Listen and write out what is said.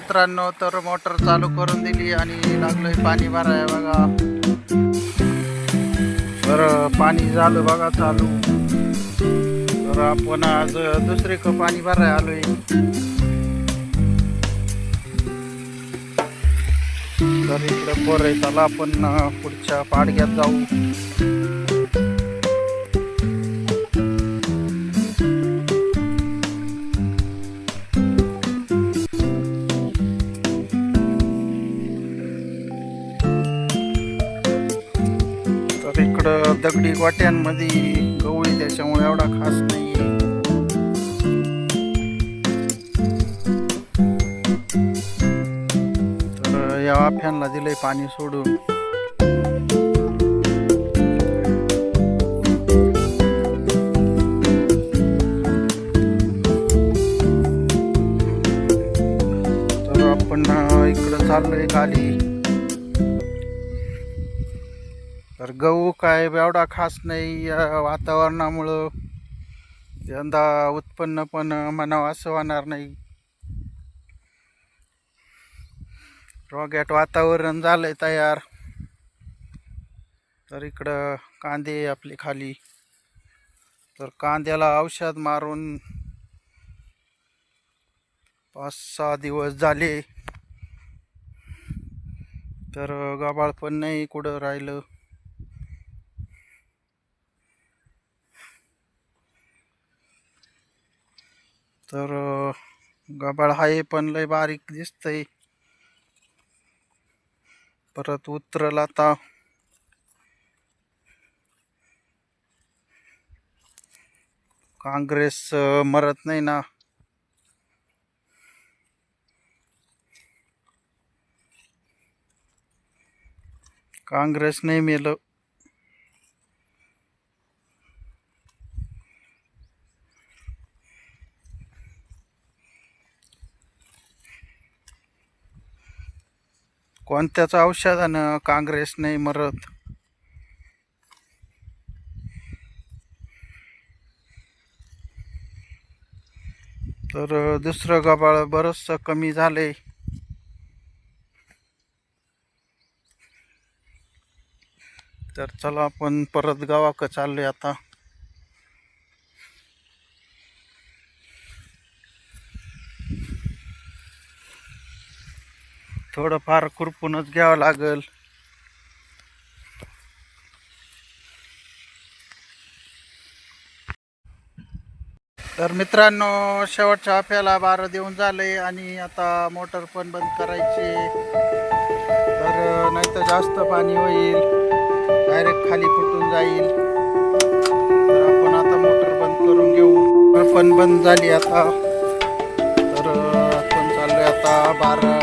मित्रांनो तर मोटर चालू करून दिली आणि लागलोय पाणी भराय बघा. तर पाणी झालं बघा चालू. तर आपण आज दुसरे क पाणी भराय आलोय. तर इकडे पोर आहे चला आपण पुढच्या पाडग्यात जाऊ. इकडं दगडी गोट्यांमध्ये गवळी त्याच्यामुळे एवढा खास नाहीये. तर या वाफ्यांना दिलंय पाणी सोडून. तर आपण इकडं चाललोय खाली. तर गहू काय एवढा खास नाही या वातावरणामुळं यंदा उत्पन्न पण म्हणावं असं होणार नाही. रॉगॅट वातावरण झालंय तयार. तर इकडं कांदे आपले खाली. तर कांद्याला औषध मारून पाच सहा दिवस झाले. तर गबाळ पण नाही कुठं राहिलं. तर गबाळ आहे पण लय बारीक दिसतंय. परत उतरल आता. काँग्रेस मरत नाही ना. काँग्रेस नाही मेलं. कोणत्याच औषधानं काँग्रेस नाही मरत. तर दुसरं गबाळ बरंचसं कमी झाले तर चला आपण परत गावाकडं चाललोय आता. थोडंफार खुरपूनच घ्यावं लागल. तर मित्रांनो शेवटच्या आपल्याला बारा देऊन झाले आणि आता मोटर पण बंद करायची. तर नाही तर जास्त पाणी होईल. डायरेक्ट खाली फुटून जाईल. तर आपण आता मोटर बंद करून घेऊ. मोटर पण बंद झाली आता. तर आपण चाललोय आता बारा.